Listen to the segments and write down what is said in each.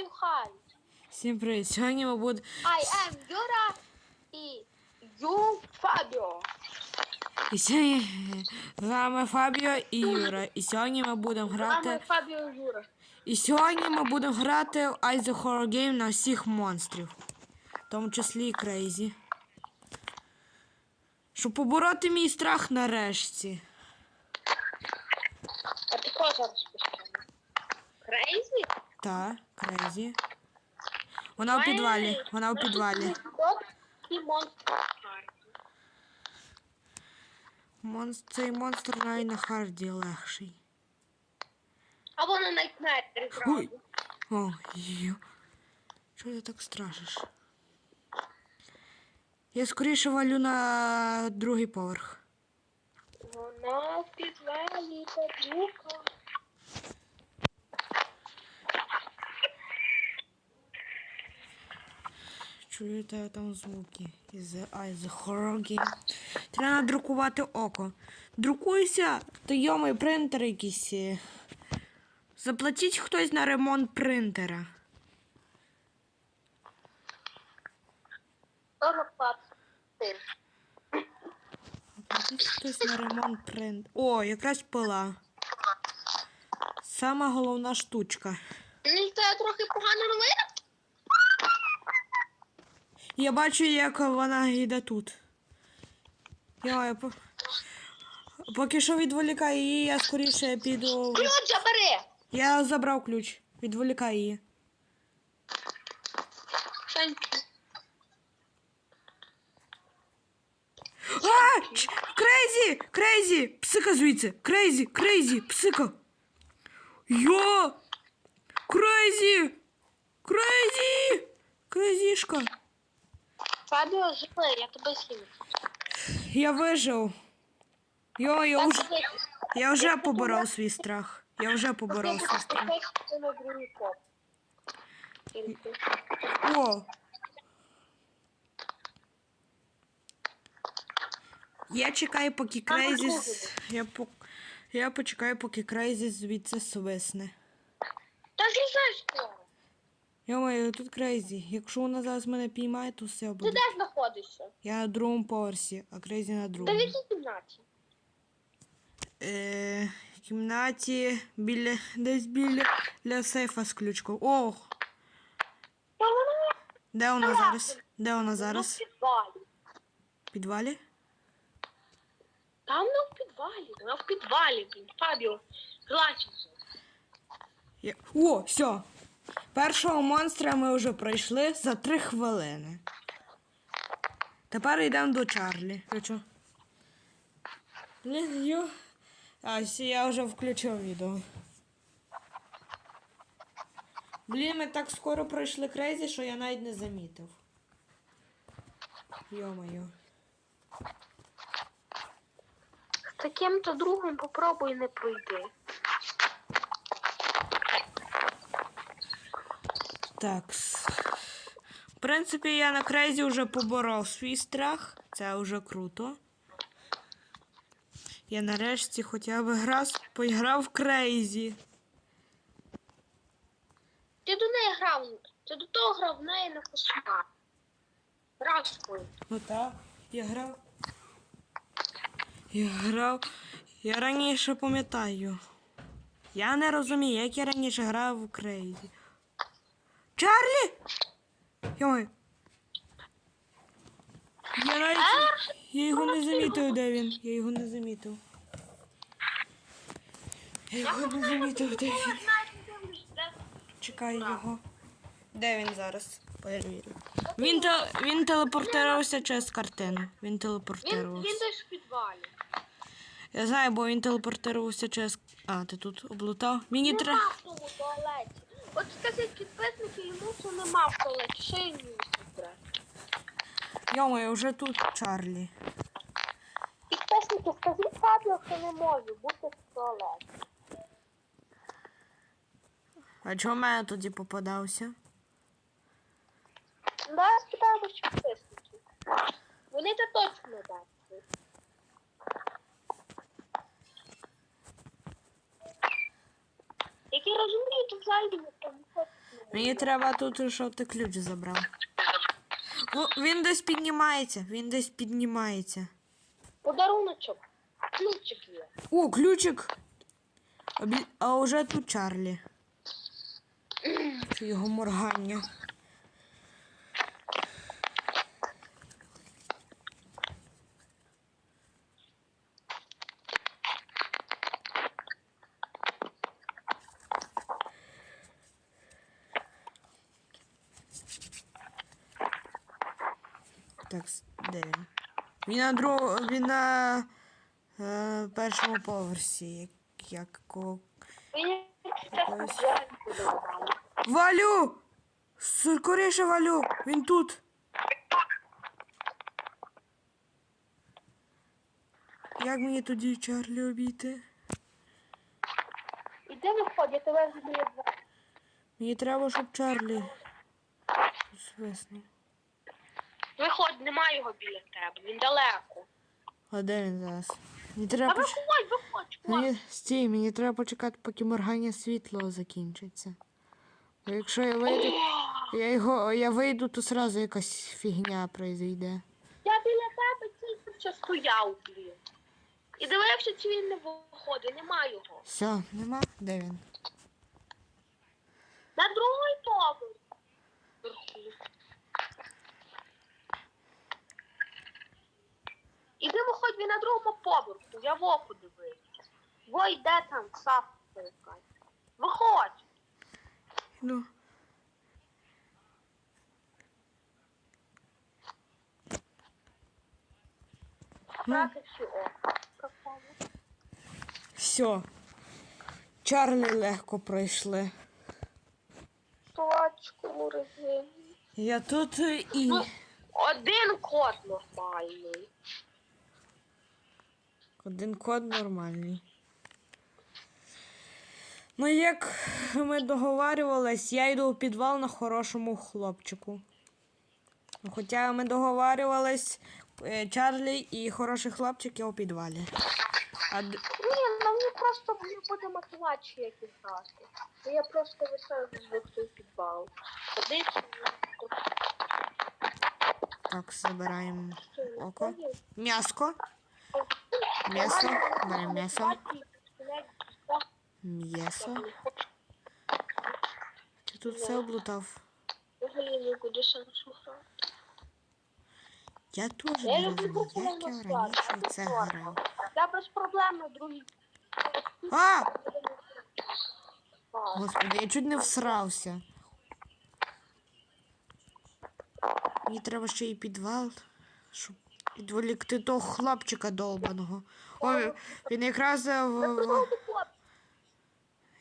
граю Хай. Всім привіт! Сьогодні ми будемо. I am Юра і Ю Фабіо. І сьогодні з вами Фабіо і Юра. І сьогодні ми будемо Саме грати. Фабіо Юра. І сьогодні ми будемо грати в Ice the Horror Game на всіх монстрів. В тому числі і Крейзі. Щоб побороти мій страх нарешті. А ти кого зараз? Крейзі? Та, Крейзі. Вона у підвалі. Вона у підвалі. І монстр. Монстр, цей монстр навіть на харді легший. Або на Найтмері Ой. зразу. О, йо. Чого ти так страшиш? Я скоріше валю на другий поверх. Вона в підвалі падлюка. Чуєте там звуки із Horror Game. Треба надрукувати око. Друкуйся, то йомий принтер якийсь. е. Заплатіть хтось на ремонт принтера. Заплатіть хтось на ремонт принтера. О, якраз пила. Сама головна штучка. Це трохи погано новина. Я бачу, як вона йде тут. Я, по... Поки що відволікай її, я скоріше піду. Ключ забери. Я забрав ключ. Відволікай її. А! Крейзі! Крейзі! Псика звідси! Крейзі! Крейзі! Псика! Йо! Крейзі! Крейзі! Крейзішка! Фабіо, живи, я тебе сім'ю. Я вижив. Йо, я вже, я вже поборов свій страх. Я вже поборов свій страх. О! Я чекаю, поки Крейзі. с- Я, по... я почекаю, поки Крейзі звідси свисне. Та злізай скоро. Йомаю, тут Крейзі. Якщо вона зараз мене піймає, то все Ти де знаходишся? Я на другому поверсі, а Крейзі на Та в другому. якій кімнаті? Е, в кімнаті біля десь біля для сейфа з ключкою. О! Та вона Де вона зараз? Де вона зараз? в підвалі. В підвалі? Там не в підвалі, вона в підвалі, блін. Фабіо, глачі. Я... О, все. Першого монстра ми вже пройшли за три хвилини. Тепер йдемо до Чарлі. Чо? Блін, йо. А, я вже включив відео. Блін, ми так скоро пройшли крейзі, що я навіть не замітив. Йо-моє. З таким-то другом попробуй не пройти. Так. В принципі, я на крейзі вже поборов свій страх. Це вже круто. Я нарешті хоча б раз поіграв в крейзі. Ти до неї грав, ти до того грав в неї на кошмар. Рашкою. Ну так, я грав. Я грав. Я раніше пам'ятаю. Я не розумію, як я раніше грав в крейзі. Чарлі! Йой. Я навіть. Я його не замітив, де він. Я його не замітив. Я його не замітив, де він. Чекай його. Де він зараз? Перевірю. Він, те, він телепортувався через картину. Він телепортувався. він десь в підвалі. Я знаю, бо він телепортувався через. А, ти тут облутав? Мені треба. От скажіть підписники, йому що нема в треба? Йомо, вже тут Чарлі. Підписники, скажіть Фабіо, що не може бути в туалеті. А чого в мене тоді попадався? Давай спитаємо що підписників. Вони то точно бачать. Які Я розумію, взагалі не там. Мені треба тут, щоб ти ключ забрав. Ну, він десь піднімається, він десь піднімається. Подаруночок. Ключик є. О, ключик. А, бі- а уже тут Чарлі. Це його моргання. Так, де він? Він на другому, він на е, першому поверсі, як, як ко- це. Валю! Скоріше валю! Він тут. Як мені тоді Чарлі обійти? Іди виходь, я тебе два. Мені треба, щоб Чарлі свиснув. Виходь, немає його біля тебе, він далеко. А де він зараз? Мені Та треба поч... виходь, виходь, хлопче. Мені... Стій, мені треба почекати, поки моргання світло закінчиться. Бо якщо я вийду, я його я вийду, то сразу якась фігня произойде. Я біля тебе тільки що стояв, блін. І дивився, чи він не виходить, нема його. Все, нема? Де він? На другий поверх. Вверху. Іди виходь, він на другому поверху, я в оку дивився. Во йде там, сапка якась. Виходь. Ну. Ну. Всі око. Все. Чарлі легко пройшли. Точку резині. Я тут е, і. Ну, один кот нормальний. Один код нормальний. Ну, як ми договарювались, я йду у підвал на хорошому хлопчику. Ну, Хоча ми договарювались, е, Чарлі і хороший хлопчик я у підвалі. А Ні, на мені просто буде мотивації як грати. Ну, Я просто висаю звук підвал. Ходити. так, забираємо око. М'яско. М'ясо. Беремо м'ясо. М'ясо. Ти тут все облутав. Я теж не розумію, як я раніше в це грав. Я без проблем. А! А, Господи, я чуть не всрався. Мені треба ще і підвал, щоб відволікти того хлопчика долбаного. Ой, він якраз е, в.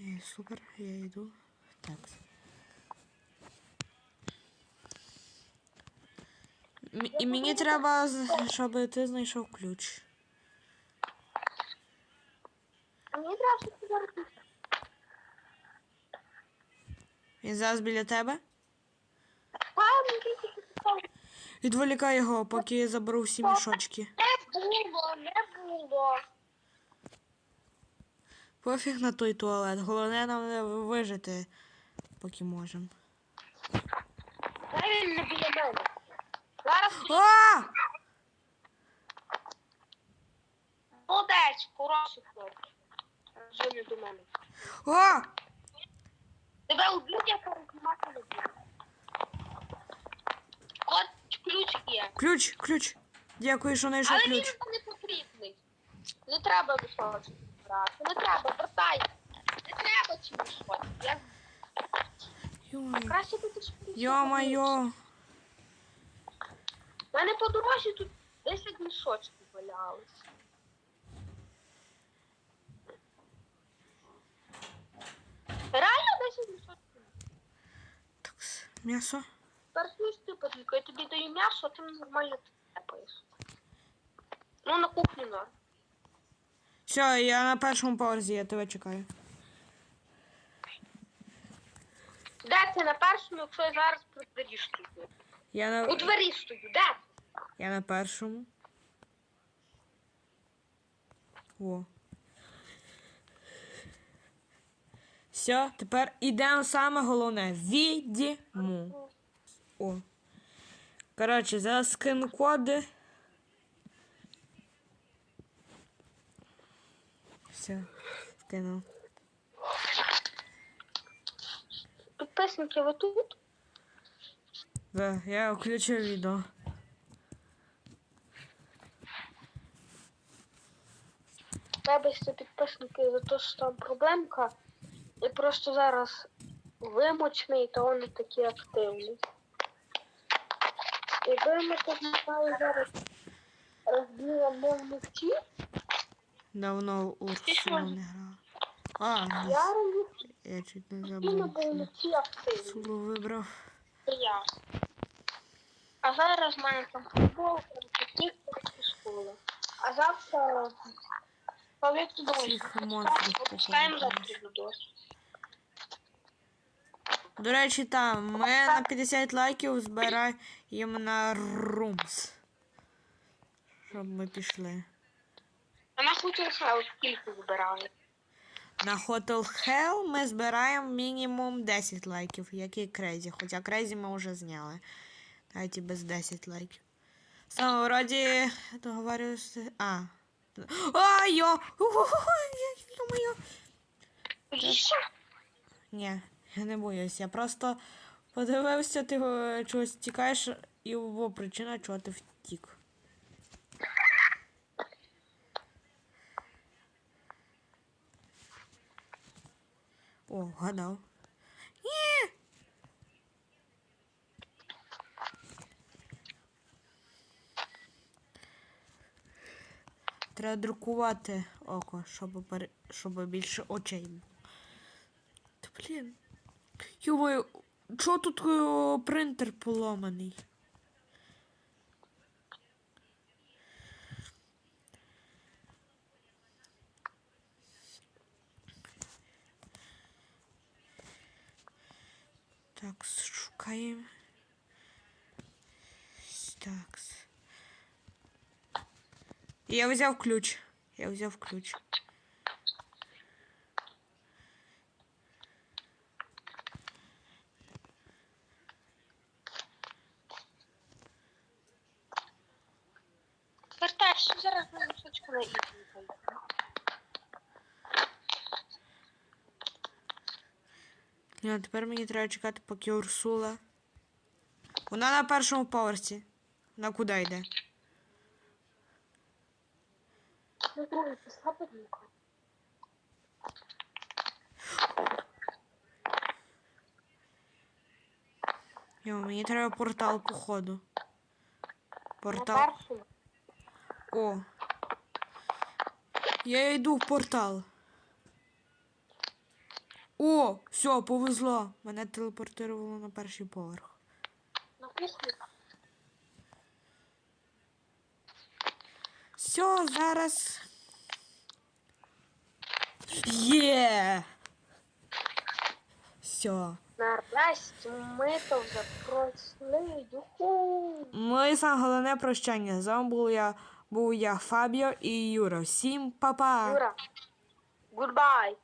Е, Супер, я йду. Так. М- І мені треба, щоб ти знайшов ключ. Мені треба щоб ти зараз Він зараз біля тебе. Пай, мені тільки. Відволікай його, поки я заберу всі мішочки. Не було, не було. Пофіг на той туалет. Головне нам вижити, поки можемо. Дай біля мене. Зараз А! молодець, хороший хлопець. Вже до мене. А! Тебе уб'ють, я перезнімати не буду. От ключ є. Ключ, ключ. Дякую, що знайшов Але він ключ. нам не потрібний. Не треба брати. Не треба, вертай. Не треба чи височити. Я краще ж Йо-майо. У мене по дорозі тут 10 мішочків валялось. Реально 10 мішочків. Так, м'ясо. Перснусь ти подліка, я тобі даю м'ясо, а ти мені нормально тепаєш. Ну, на кухню на. Все, я на першому поверсі, я тебе чекаю. Де ти на першому, якщо я зараз при двері стою? Я У на, двері стою, де? я на першому. О. Все, тепер ідемо саме головне. Відьму. О. Коротше, зараз скину коди. Все, скинув. Підписники, ви тут? Да, я включив відео. Вибачте, підписники, за те, що там проблемка. І просто зараз вимочний, то вони такі активні. Якби ми так знаю зараз розбили мовники, Давно Урсула не грала. А, я роблю я чуть не і забув. мовники вибрав. Я. А зараз в мене там футбол, такі школа. А завтра повітря дощ. Всіх монстрів Опускаємо походу. завтра дощ. До речі, там ми на 50 лайків збираємо на румс. Щоб ми пішли. А на хутір скільки збирали? На Hotel Hell ми збираємо мінімум 10 лайків, як і Крейзі. Хоча Крейзі ми вже зняли. Навіть і без 10 лайків. Саме вроді договорюся. А. А, йо! Ні, я не боюсь. Я просто подивився, ти чогось тікаєш, і була причина, чого ти втік. О, гадав. Ні! Треба друкувати око, щоб, пере... щоб більше очей. Та блін. Йовою, чого тут е, принтер поламаний? Так, шукаємо. Так. Я взяв ключ. Я взяв ключ. Зараз на носочку на ігру. Ні, а тепер мені треба чекати, поки Урсула. Вона на першому поверсі. На куди йде? На другий послабленько. Йо, мені треба портал походу. На Портал. першому. О. Я йду в портал. О, все, повезло. Мене телепортувало на перший поверх. Все, зараз. Є. Все. Нарешті ми то вже пройшли. Юху. Ну і саме головне прощання. З вами був я, був я Фабіо і Юра. Всім па-па! Юра. Goodbye.